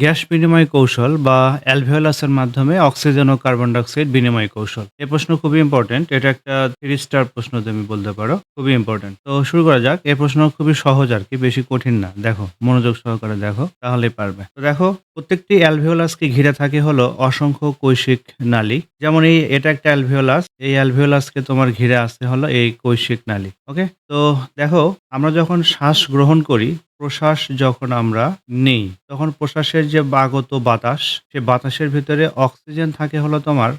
Gas বিনিময় কৌশল বা অ্যালভিওলাসের মাধ্যমে অক্সিজেন ও কার্বন ডাইঅক্সাইড বিনিময় কৌশল? এই প্রশ্ন খুবই ইম্পর্টেন্ট এটা একটা থ্রি স্টার প্রশ্ন তুমি বলতে পারো। খুবই ইম্পর্টেন্ট তো শুরু করা যাক। এই প্রশ্ন খুবই সহজ আর কি, বেশি কঠিন না। দেখো, মনোযোগ সহকারে দেখো, তাহলেই পারবে। তো দেখো, প্রত্যেকটি অ্যালভিওলাসকে ঘিরে থাকে হলো অসংখ্য কৈশিক নালী। যেমন এই, এটা একটা অ্যালভিওলাস। এই অ্যালভিওলাসকে তোমার ঘিরে আসতে হলো এই কৈশিক নালী। ওকে তো দেখো, আমরা যখন শ্বাস গ্রহণ করি, প্রশ্বাস যখন আমরা নেই, তখন প্রশ্বাসের যে আগত বাতাস, সে বাতাসের ভিতরে অক্সিজেন থাকে হলো তোমার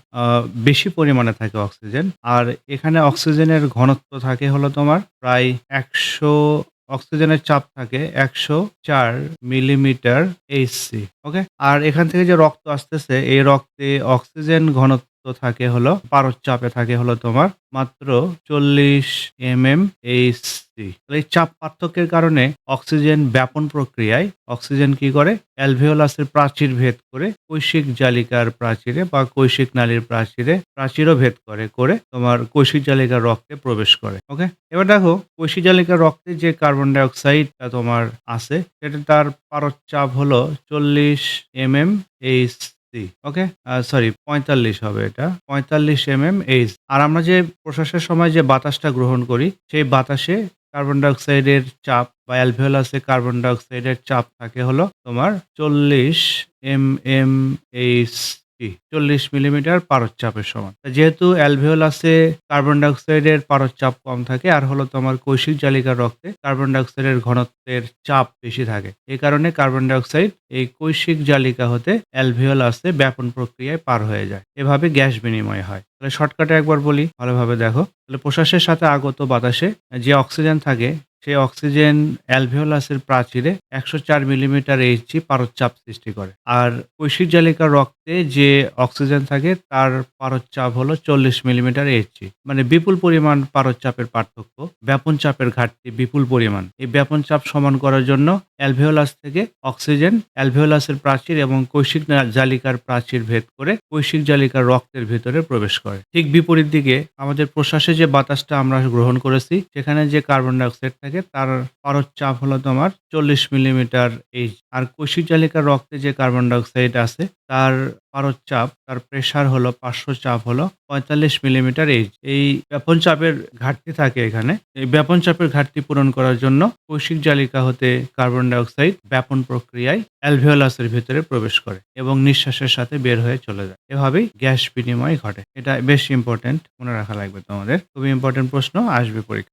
বেশি পরিমাণে থাকে অক্সিজেন। আর এখানে অক্সিজেনের ঘনত্ব থাকে হলো তোমার প্রায় একশো, অক্সিজেনের চাপ থাকে একশো চার মিলিমিটার এইচসি ওকে আর এখান থেকে যে রক্ত আসতেছে, এই রক্তে অক্সিজেন ঘনত্ব থাকে হলো, পারদ চাপে থাকে হলো তোমার মাত্র চল্লিশ এম এম এই চাপ পার্থক্যের কারণে অক্সিজেন ব্যাপন প্রক্রিয়ায় অক্সিজেন কি করে? অ্যালভিওলাসের প্রাচীর ভেদ করে কৈশিক জালিকার প্রাচীরে বা কৈশিক নালীর প্রাচীরে প্রাচীরও ভেদ করে করে তোমার কৈশিক জালিকার রক্তে প্রবেশ করে, ওকে? এবার দেখো, কৈশিক জালিকার রক্তে যে কার্বন ডাইঅক্সাইডটা তোমার আছে, সেটা তার পারদ চাপ হলো চল্লিশ M M H okay sorry পঁয়তাল্লিশ হবে এটা। পঁয়তাল্লিশ এম এম এইচ আর আমরা যে প্রশ্বাসের সময় যে বাতাসটা গ্রহণ করি, সেই বাতাসে কার্বন ডাইঅক্সাইডের চাপ বা অ্যালভিওলাসে কার্বন ডাইঅক্সাইডের চাপ থাকে হলো তোমার চল্লিশ এম এম এইচ চল্লিশ মিলিমিটার পারদ চাপের সমান। যেহেতু অ্যালভিওলাসে কার্বন ডাইঅক্সাইডের পারদ চাপ কম থাকে, আর হলো তোমার কৈশিক জালিকার রক্তে কার্বন ডাইঅক্সাইডের ঘনত্বের চাপ বেশি থাকে। এই কারণে কার্বন ডাইঅক্সাইড এই কৈশিক জালিকা হতে অ্যালভিওলাসে ব্যাপন প্রক্রিয়ায় পার হয়ে যায়। এভাবে গ্যাস বিনিময় হয়। তাহলে শর্টকাটে একবার বলি, ভালোভাবে দেখো। তাহলে প্রশ্বাসের সাথে আগত বাতাসে যে অক্সিজেন থাকে, সেই অক্সিজেন অ্যালভিওলাসের প্রাচীরে একশো চার মিলিমিটার এইচজি পারদচাপ সৃষ্টি করে। আর কৈশিক জালিকার রক্তে যে অক্সিজেন থাকে, তার পারদচাপ হলো চল্লিশ মিলিমিটার এইচজি মানে বিপুল পরিমাণ পারদচাপের পার্থক্য, ব্যাপন চাপের ঘাটতি বিপুল পরিমাণ। এই ব্যাপন চাপ সমান করার জন্য অ্যালভিওলাস থেকে অক্সিজেন, অ্যালভিওলাসের প্রাচীর এবং কৈশিক জালিকার প্রাচীর ভেদ করে কৈশিক জালিকার রক্তের ভিতরে প্রবেশ করে। ঠিক বিপরীত দিকে আমাদের প্রশ্বাসে যে বাতাসটা আমরা গ্রহণ করেছি, সেখানে যে কার্বন ডাইঅক্সাইড থাকে, তার পারদ চাপ হলো তোমার চল্লিশ মিলিমিটার এইচ আর কৈশিক জালিকার রক্তে যে কার্বন ডাইঅক্সাইড আছে, তার পারদ চাপ, তার প্রেসার হলো পাঁচশো চাপ হলো পঁয়তাল্লিশ মিলিমিটার এইচ এই ব্যাপন চাপের ঘাটতি থাকে এখানে। এই ব্যাপন চাপের ঘাটতি পূরণ করার জন্য কৈশিক জালিকা হতে কার্বন ডাইঅক্সাইড ব্যাপন প্রক্রিয়ায় অ্যালভিওলাসের ভিতরে প্রবেশ করে এবং নিঃশ্বাসের সাথে বের হয়ে চলে যায়। এভাবেই গ্যাস বিনিময় ঘটে। এটা বেশ ইম্পর্টেন্ট মনে রাখা লাগবে তোমাদের। খুবই ইম্পর্টেন্ট প্রশ্ন, আসবে পরীক্ষা